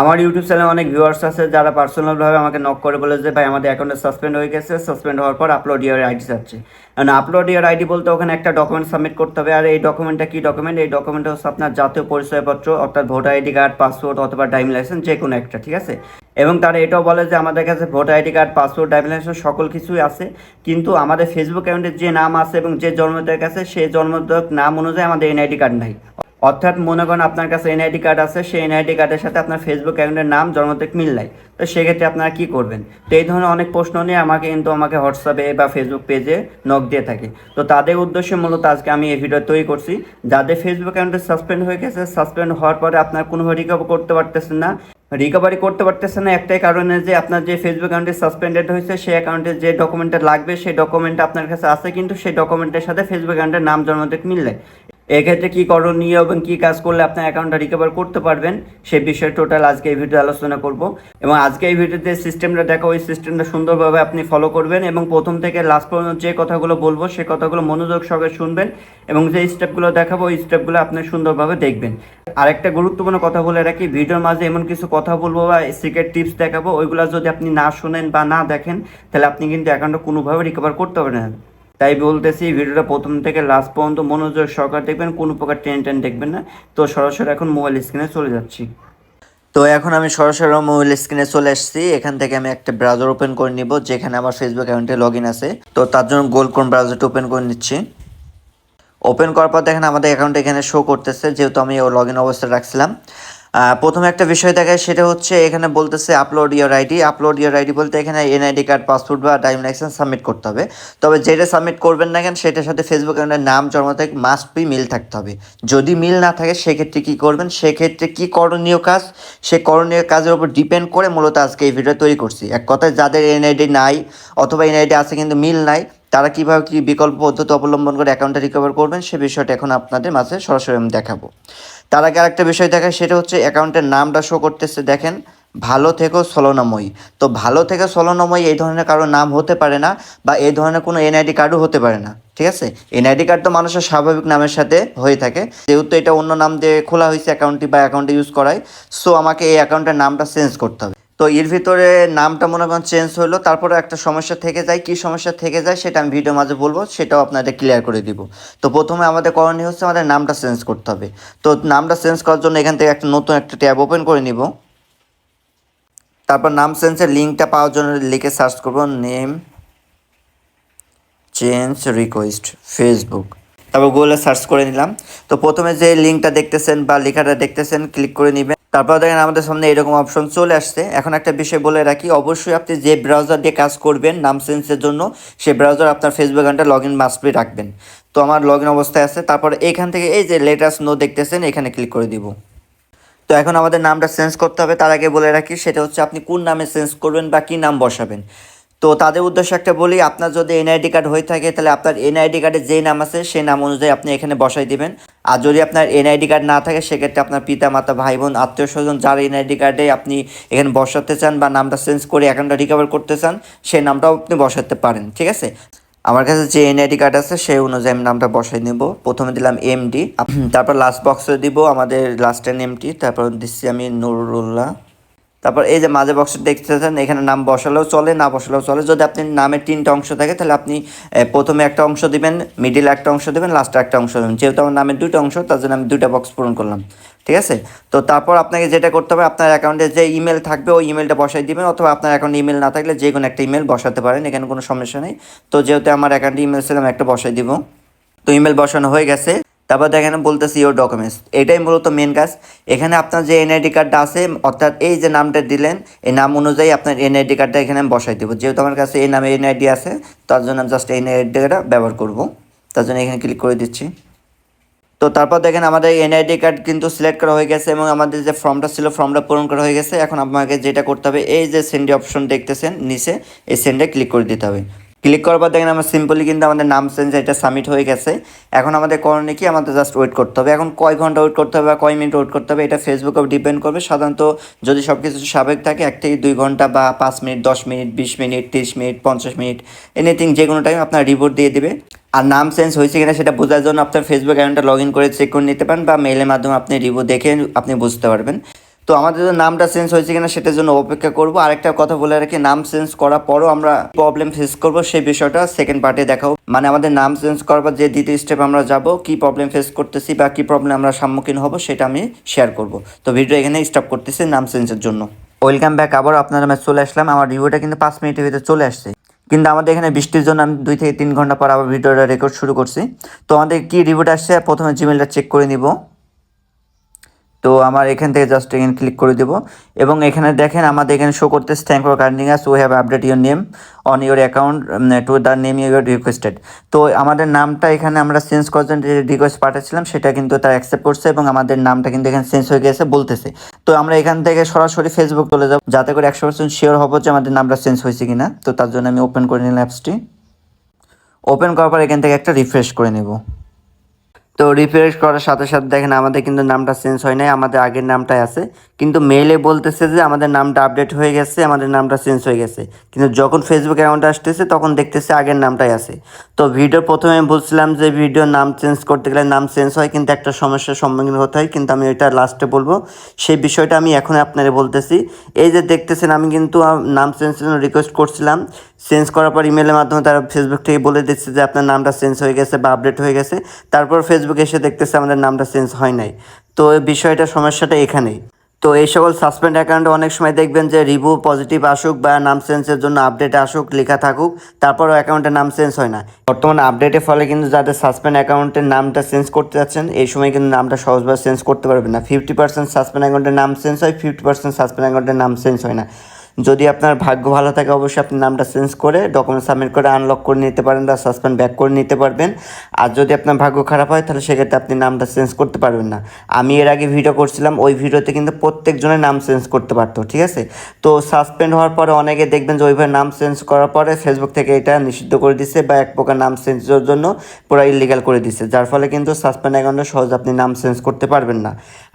আমার ইউটিউব চ্যানেলে অনেক ভিউয়ার্স আছে যারা পার্সোনালভাবে আমাকে নক করে বলে যে, ভাই, আমাদের অ্যাকাউন্টে সাসপেন্ড হয়ে গেছে সাসপেন্ড হওয়ার পর আপলোড ইয়ার আইডি চাচ্ছে কারণ আপলোড ইয়ার আইডি বলতে ওখানে একটা ডকুমেন্ট সাবমিট করতে হবে। আর এই ডকুমেন্টটা কি ডকুমেন্ট এই ডকুমেন্ট হচ্ছে আপনার জাতীয় পরিচয়পত্র, অর্থাৎ ভোটার আইডি কার্ড পাসপোর্ট অথবা ড্রাইভিং লাইসেন্স যে কোনো একটা, ঠিক আছে? এবং তারা এটাও বলে যে, আমাদের কাছে voter ID card passport driving licence সকল কিছুই আছে। কিন্তু আমাদের ফেসবুক অ্যাকাউন্টে যে নাম আছে এবং যে জন্মদায়ক আছে, সেই জন্মদায়ক নাম অনুযায়ী আমাদের এনআইডি কার্ড নাই। অর্থাৎ মনে করেন আপনার কাছে এনআইডি কার্ড আছে, সেই এনআইডি কার্ডের সাথে আপনার ফেসবুক অ্যাকাউন্টের নাম জন্মতারিখ মিল নাই। তো সেক্ষেত্রে আপনারা কী করবেন? তো এই ধরনের অনেক প্রশ্ন নিয়ে আমাকে কিন্তু আমাকে হোয়াটসঅ্যাপে বা ফেসবুক পেজে নক দিয়ে থাকে। তো তাদের উদ্দেশ্যে মূলত আজকে আমি এই ভিডিও তৈরি করছি। যাদের ফেসবুক অ্যাকাউন্টে সাসপেন্ড হয়ে গেছে সাসপেন্ড হওয়ার পরে আপনার কোনোভাবে রিকভার করতে পারতেছেন না। রিকভারি করতে পারতেছে না, একটাই কারণে যে আপনার যে ফেসবুক অ্যাকাউন্টে সাসপেন্ডেড হয়েছে, সেই অ্যাকাউন্টে যে ডকুমেন্টটা লাগবে, সেই ডকুমেন্টটা আপনার কাছে আছে, কিন্তু সেই ডকুমেন্টের সাথে ফেসবুক অ্যাকাউন্টের নাম জন্মতারিখ মিললে এক্ষেত্রে কী করণীয় এবং কী কাজ করলে আপনার অ্যাকাউন্টটা রিকভার করতে পারবেন সেই বিষয়ে টোটাল আজকে এই ভিডিও আলোচনা করব। এবং আজকে এই ভিডিওতে সিস্টেমটা দেখা, ওই সিস্টেমটা সুন্দরভাবে আপনি ফলো করবেন এবং প্রথম থেকে লাস্ট পর্যন্ত যে কথাগুলো বলব, সে কথাগুলো মনোযোগ সহকারে শুনবেন এবং যে স্টেপগুলো দেখাবো, ওই স্টেপগুলো আপনি সুন্দরভাবে দেখবেন। আরেকটা গুরুত্বপূর্ণ কথা বলে রাখি, ভিডিওর মাঝে এমন কিছু কথা বলব বা সিক্রেট টিপস দেখাবো, ওইগুলো যদি আপনি না শোনেন বা না দেখেন, তাহলে আপনি কিন্তু অ্যাকাউন্টটা কোনোভাবে রিকভার করতে পারবেন না। তাই বলতেছি ভিডিওটা প্রথম থেকে লাস্ট পর্যন্ত মনোযোগ সহকার দেখবেন, কোনো প্রকার টেন টেন দেখবেন না। তো সরাসরি এখন মোবাইল স্ক্রিনে চলে যাচ্ছি। তো এখন আমি সরাসরি মোবাইল স্ক্রিনে চলে এসেছি। এখান থেকে আমি একটা ব্রাউজার ওপেন করে নিব, যেখানে আমার ফেসবুক অ্যাকাউন্টে লগ ইন আছে। তো তার জন্য গোল কোন ব্রাউজারটা ওপেন করে নিচ্ছি। ওপেন করার পর দেখেন আমাদের অ্যাকাউন্ট এখানে শো করতেছে, যেহেতু আমি লগ ইন অবস্থায় রাখছিলাম। প্রথমে একটা বিষয় দেখায়, সেটা হচ্ছে এখানে বলতেছে upload your ID upload your ID বলতে এখানে এনআইডি কার্ড পাসপোর্ট বা ড্রাইভিং লাইসেন্স সাবমিট করতে হবে। তবে যেটা সাবমিট করবেন না কেন, সেটার সাথে ফেসবুক অ্যাকাউন্টের নাম জন্ম তারিখ মাস্ট বি মিল থাকতে হবে। যদি মিল না থাকে, সেক্ষেত্রে কী করবেন? সেক্ষেত্রে কী করণীয় কাজ? সে করণীয় কাজের উপর ডিপেন্ড করে মূলত আজকে এই ভিডিও তৈরি করছি। এক কথায় যাদের এনআইডি নাই, অথবা এনআইডি আছে কিন্তু মিল নাই তারা কীভাবে কী বিকল্প পদ্ধতি অবলম্বন করে অ্যাকাউন্টটা রিকভার করবেন, সে বিষয়টা এখন আপনাদের মাঝে সরাসরি আমি দেখাবো। তার আগে আরেকটা বিষয় দেখায় সেটা হচ্ছে অ্যাকাউন্টের নামটা শো করতেছে, দেখেন, ভালো থেকো সলনাময়ী তো ভালো থেকে সলনাময়ী এই ধরনের কারও নাম হতে পারে না বা এই ধরনের কোনো এনআইডি কার্ডও হতে পারে না, ঠিক আছে? এনআইডি কার্ড তো মানুষের স্বাভাবিক নামের সাথে হয়ে থাকে। যেহেতু এটা অন্য নাম দিয়ে খোলা হয়েছে অ্যাকাউন্টটি বা অ্যাকাউন্টে ইউজ করায় সো আমাকে এই অ্যাকাউন্টের নামটা চেঞ্জ করতে হবে। তো এর ভিতরে নামটা মনে করেন চেঞ্জ হলো, তারপরে একটা সমস্যা থেকে যায়। কি সমস্যা থেকে যায় সেটা আমি ভিডিও মাঝে বলব, সেটাও আপনাদের ক্লিয়ার করে দিব। তো প্রথমে আমাদের করণীয় হচ্ছে আমাদের নামটা চেঞ্জ করতে হবে। তো নামটা চেঞ্জ করার জন্য এখান থেকে একটা নতুন একটা ট্যাব ওপেন করে নিব। তারপর নাম চেঞ্জের লিঙ্কটা পাওয়ার জন্য লিখে সার্চ করব নেম চেঞ্জ রিকোয়েস্ট ফেসবুক তারপর গুগলে সার্চ করে নিলাম। তো প্রথমে যে লিঙ্কটা দেখতেছেন বা লেখাটা দেখতেছেন ক্লিক করে নেবেন। তারপর দেখেন আমাদের সামনে এরকম অপশন চলে আসছে। এখন একটা বিষয় বলে রাখি, অবশ্যই আপনি যে ব্রাউজার দিয়ে কাজ করবেন, নাম সেন্সের জন্য, সে ব্রাউজার আপনার ফেসবুক অ্যাকাউন্টে লগ ইন মাস্ট বি রাখবেন। তো আমার লগ ইন অবস্থায় আছে, তারপর এখান থেকে এই যে লেটাস্ট নো দেখতেছেন, এখানে ক্লিক করে দিব। তো এখন আমাদের নামটা চেঞ্জ করতে হবে, তার আগে বলে রাখি, সেটা হচ্ছে আপনি কোন নামে চেঞ্জ করবেন বা কী নাম বসাবেন। তো তাদের উদ্দেশ্যে একটা বলি, আপনার যদি এনআইডি কার্ড হয়ে থাকে, তাহলে আপনার এনআইডি কার্ডে যেই নাম আছে, সেই নাম অনুযায়ী আপনি এখানে বসাই দিবেন। আর যদি আপনার এনআইডি কার্ড না থাকে, সেক্ষেত্রে আপনার পিতা, মাতা, ভাই, বোন, আত্মীয় স্বজন যার এনআইডি কার্ডে আপনি এখানে বসাতে চান বা নামটা চেঞ্জ করে অ্যাকাউন্টটা রিকভার করতে চান, সেই নামটাও আপনি বসাতে পারেন, ঠিক আছে? আমার কাছে যে এনআইডি কার্ড আছে, সেই অনুযায়ী আমি নামটা বসাই নেব। প্রথমে দিলাম এমডি তারপর লাস্ট বক্সে দিব আমাদের লাস্টের নেমটি তারপর দিচ্ছি আমি নুরুল্লাহ। তারপর এই যে মাঝে বক্সে দেখতেছেন, এখানে নাম বসালেও চলে, না বসালেও চলে। যদি আপনি নামের তিনটা অংশ থাকে, তাহলে আপনি প্রথমে একটা অংশ দিবেন মিডিলে একটা অংশ দেবেন লাস্টে একটা অংশ দেবেন। যেহেতু আমার নামের দুটো অংশ, তার জন্য আমি দুটা বক্স পূরণ করলাম। ঠিক আছে? তো তারপর আপনাকে যেটা করতে হবে, আপনার অ্যাকাউন্টে যে ইমেল থাকবে, ওই ইমেলটা বসাই দিবেন, অথবা আপনার অ্যাকাউন্টে ইমেল না থাকলে যে কোনো একটা ইমেল বসাতে পারেন, এখানে কোনো সমস্যা নেই। তো যেহেতু আমার অ্যাকাউন্টে ইমেল ছিল, আমি একটা বসাই দিব। তো ইমেল বসানো হয়ে গেছে। তারপর দেখেন বলতেছি ইওর ডকুমেন্টস এটাই মূলত মেন কাজ। এখানে আপনার যে এনআইডি কার্ডটা আছে, অর্থাৎ এই যে নামটা দিলেন, এই নাম অনুযায়ী আপনার এনআইডি কার্ডটা এখানে আমি বসাই দেবো। যেহেতু আমার কাছে এই নামে এনআইডি আছে, তার জন্য আমি জাস্ট এনআইডিটা ব্যবহার করব। তার জন্য এখানে ক্লিক করে দিচ্ছি। তো তারপর দেখেন আমাদের এনআইডি কার্ড কিন্তু সিলেক্ট করা হয়ে গেছে এবং আমাদের যে ফর্মটা ছিল ফর্মটা পূরণ করা হয়ে গেছে। এখন আপনাকে যেটা করতে হবে, এই যে সেন্ডি অপশন দেখতেছেন, নিচে এই সেন্ডে ক্লিক করে দিতে হবে। ক্লিক করার পর দেখেন আমার সিম্পলি কিন্তু আমাদের নাম চেঞ্জ এটা সাবমিট হয়ে গেছে। এখন আমাদের করণীয় কি? আমাদের জাস্ট ওয়েট করতে হবে। এখন কয় ঘণ্টা ওয়েট করতে হবে বা কয় মিনিট ওয়েট করতে হবে? এটা ফেসবুকে ডিপেন্ড করবে। সাধারণত যদি সব কিছু স্বাভাবিক থাকে, এক থেকে দুই ঘণ্টা বা পাঁচ মিনিট দশ মিনিট বিশ মিনিট তিরিশ মিনিট পঞ্চাশ মিনিট এনিথিং যে কোনো টাইম আপনার রিপোর্ট দিয়ে দেবে। আর নাম চেঞ্জ হয়েছে কিনা সেটা বোঝার জন্য আপনার ফেসবুক অ্যাকাউন্টটা লগ ইন করে চেক করে নিতে পারেন বা মেলের মাধ্যমে আপনি রিভিউ দেখে আপনি বুঝতে পারবেন। তো আমাদের নামটা চেঞ্জ হয়েছে কিনা সেটার জন্য অপেক্ষা করব। আরেকটা কথা বলে রাখি, নাম চেঞ্জ করার পরও আমরা প্রবলেম ফেস করব, সেই বিষয়টা সেকেন্ড পার্টে দেখাবো। মানে আমাদের নাম চেঞ্জ করার পর যে দ্বিতীয় স্টেপ আমরা যাব, কি প্রবলেম ফেস করতেছি বা কি প্রবলেম আমরা সম্মুখীন হব সেটা আমি শেয়ার করব। তো ভিডিও এখানে স্টপ করতেছি নাম চেঞ্জের জন্য। ওয়েলকাম ব্যাক আবার আপনার আমি চলে আসলাম। আমার রিভিউটা কিন্তু পাঁচ মিনিটের ভিতরে চলে আসছে। কিন্তু আমাদের এখানে বৃষ্টির জন্য আমি দুই থেকে তিন ঘণ্টা পর আবার ভিডিওটা রেকর্ড শুরু করছি। তো আমাদের কি রিভিউটা আসছে, প্রথমে জিমেলটা চেক করে নিব। তো আমার এখান থেকে জাস্ট এখানে ক্লিক করে দেবো। এবং এখানে দেখেন আমাদের এখানে শো করতেছে thank for carding us we have update your name on your account to the name your requested তো আমাদের নামটা এখানে আমরা চেঞ্জ করার জন্য যে রিকোয়েস্ট পাঠাচ্ছিলাম, সেটা কিন্তু তারা অ্যাকসেপ্ট করছে এবং আমাদের নামটা কিন্তু এখানে চেঞ্জ হয়ে গেছে বলতেছে। তো আমরা এখান থেকে সরাসরি ফেসবুক চলে যাব, যাতে করে একশো পার্সেন্ট শিওর হব যে আমাদের নামটা চেঞ্জ হয়েছে কিনা। তো তার জন্য আমি ওপেন করে নিলাম অ্যাপসটি ওপেন করার পর এখান থেকে একটা রিফ্রেশ করে নেব। তো রিফ্রেশ করার সাথে সাথে দেখেন আমাদের কিন্তু নামটা চেঞ্জ হয় নাই, আমাদের আগের নামটাই আছে। কিন্তু মেইলে বলতেছে যে আমাদের নামটা আপডেট হয়ে গেছে, আমাদের নামটা চেঞ্জ হয়ে গেছে। কিন্তু যখন ফেসবুক অ্যাকাউন্ট আসতেছে, তখন দেখতেছে আগের নামটাই আছে। তো ভিডিও প্রথমে আমি বলছিলাম যে ভিডিও নাম চেঞ্জ করতে গেলে নাম চেঞ্জ হয়, কিন্তু একটা সমস্যার সম্মুখীন হতে হয়। কিন্তু আমি এটা লাস্টে বলব। সেই বিষয়টা আমি এখন আপনাদের বলতেছি। এই যে দেখতেছেন, আমি কিন্তু নাম চেঞ্জ রিকোয়েস্ট করছিলাম। চেঞ্জ করার পর ইমেলের মাধ্যমে তারা ফেসবুক থেকে বলে দিচ্ছে যে আপনার নামটা চেঞ্জ হয়ে গেছে বা আপডেট হয়ে গেছে। তারপর ফেসবুকে এসে দেখতেছে আমাদের নামটা চেঞ্জ হয় নাই। তো বিষয়টা, সমস্যাটা এখানেই। তো এই সকল সাসপেন্ড অ্যাকাউন্টে অনেক সময় দেখবেন যে রিভিউ পজিটিভ আসুক বা নাম চেঞ্জের জন্য আপডেট আসুক, লেখা থাকুক, তারপরও অ্যাকাউন্টে নাম চেঞ্জ হয় না। বর্তমানে আপডেটের ফলে কিন্তু যাদের সাসপেন্ড অ্যাকাউন্টের নামটা চেঞ্জ করতে যাচ্ছেন, এই সময় কিন্তু নামটা সহজভাবে চেঞ্জ করতে পারবেন না। ফিফটি পার্সেন্ট সাসপেন্ড অ্যাকাউন্টের নাম চেঞ্জ হয় ফিফটি পার্সেন্ট সাসপেন্ড অ্যাকাউন্টের নাম চেঞ্জ হয় না। যদি আপনার ভাগ্য ভালো থাকে, অবশ্যই আপনি নামটা চেঞ্জ করে ডকুমেন্ট সাবমিট করে আনলক করে নিতে পারেন বা সাসপেন্ড ব্যাক করে নিতে পারবেন। আর যদি আপনার ভাগ্য খারাপ হয়, তাহলে সেক্ষেত্রে আপনি নামটা চেঞ্জ করতে পারবেন না। আমি এর আগে ভিডিও করছিলাম, ওই ভিডিওতে কিন্তু প্রত্যেকজনের নাম চেঞ্জ করতে পারতো, ঠিক আছে? তো সাসপেন্ড হওয়ার পরে অনেকে দেখবেন যে ওইভাবে নাম চেঞ্জ করার পরে ফেসবুক থেকে এটা নিষিদ্ধ করে দিছে বা এক প্রকার নাম চেঞ্জের জন্য পুরো ইলিগাল করে দিছে, যার ফলে কিন্তু সাসপেন্ড অ্যাকাউন্টে সহজ আপনি নাম চেঞ্জ করতে পারবেন না।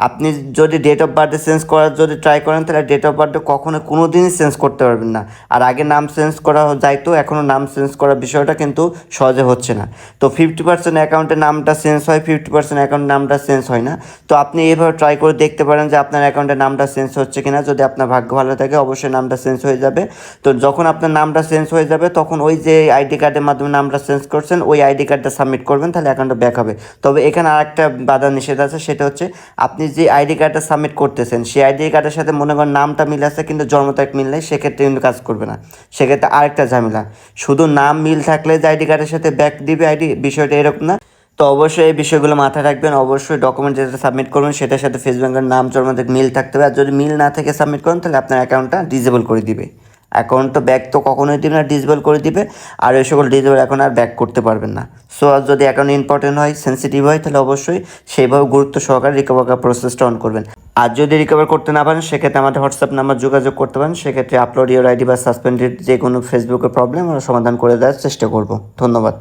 আপনি যদি ডেট অফ বার্থে চেঞ্জ করার যদি ট্রাই করেন, তাহলে ডেট অফ বার্থে কখনো কোনো দিনই চেঞ্জ করতে পারবেন না। আর আগে নাম চেঞ্জ করা যাইতো এখনও নাম চেঞ্জ করার বিষয়টা কিন্তু সহজে হচ্ছে না। তো ফিফটি পার্সেন্ট অ্যাকাউন্টের নামটা চেঞ্জ হয় ফিফটি পার্সেন্ট অ্যাকাউন্টের নামটা চেঞ্জ হয় না। তো আপনি এইভাবে ট্রাই করে দেখতে পারেন যে আপনার অ্যাকাউন্টের নামটা চেঞ্জ হচ্ছে কিনা। যদি আপনার ভাগ্য ভালো থাকে, অবশ্যই নামটা চেঞ্জ হয়ে যাবে। তো যখন আপনার নামটা চেঞ্জ হয়ে যাবে, তখন ওই যে আইডি কার্ডের মাধ্যমে নামটা চেঞ্জ করছেন, ওই আইডি কার্ডটা সাবমিট করবেন, তাহলে অ্যাকাউন্টটা ব্যাক হবে। তবে এখানে আরেকটা বাধা নিষেধ আছে, সেটা হচ্ছে আপনি যে আইডি কার্ডটা সাবমিট করতেছেন, সেই আইডি কার্ডের সাথে মনে করেন নামটা মিল আছে, কিন্তু জন্ম তারিখ মিল নেই সেক্ষেত্রে কিন্তু কাজ করবে না। সেক্ষেত্রে আরেকটা ঝামেলা। শুধু নাম মিল থাকলে যে আইডি কার্ডের সাথে ব্যাক দিবে আইডি, বিষয়টা এরকম না। তো অবশ্যই এই বিষয়গুলো মাথায় রাখবেন। অবশ্যই ডকুমেন্ট যেটা সাবমিট করবেন, সেটার সাথে ফেসবুকের নাম তারিখ মিল থাকতে হবে। আর যদি মিল না থেকে সাবমিট করেন, তাহলে আপনার অ্যাকাউন্টটা ডিজেবল করে দিবে। অ্যাকাউন্ট তো ব্যাক তো কখনোই দিবে না ডিসেবল করে দিবে। আর এই সকল ডিসেবল এখন আর ব্যাক করতে পারবেন না। সো আর যদি অ্যাকাউন্ট ইম্পর্টেন্ট হয় সেন্সিটিভ হয়, তাহলে অবশ্যই সেইভাবে গুরুত্ব সহকারে রিকভার করার প্রসেসটা অন করবেন। আর যদি রিকভার করতে না পারেন, সেক্ষেত্রে আমাদের হোয়াটসঅ্যাপ নাম্বার যোগাযোগ করতে পারেন। সেক্ষেত্রে আপলোড ইউর আইডি বা সাসপেন্ডেড যে কোনো ফেসবুকের প্রবলেম আমরা সমাধান করে দেওয়ার চেষ্টা করব। ধন্যবাদ।